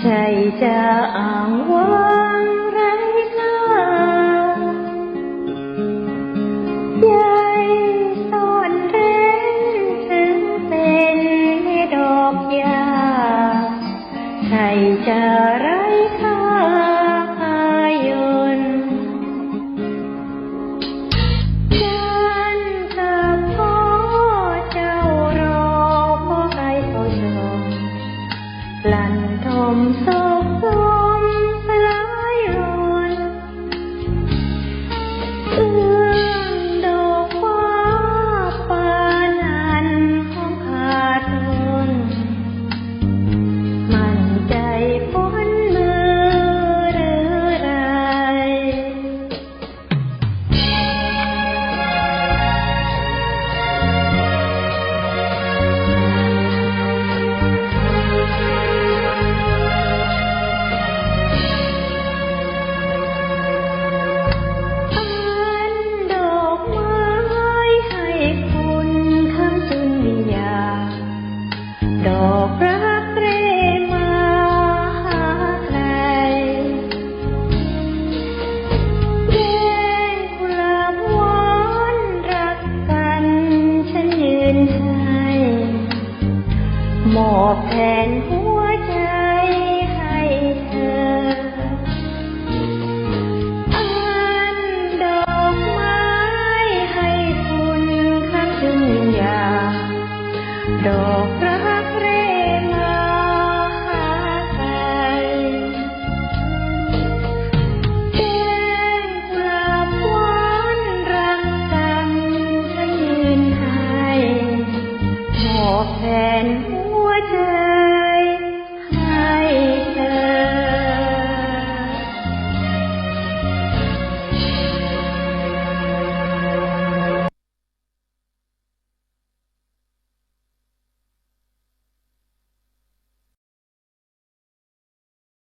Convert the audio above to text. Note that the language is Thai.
ใช่จะอ้างว้างไรค่าใยซ่อนเร้นถึงเป็นดอกยาใช่จะ so ดอกรักเรมาหาใครแก้กุวานรักกันฉันยืนให้หมอบแทนหัวใจ แทนหัวใจ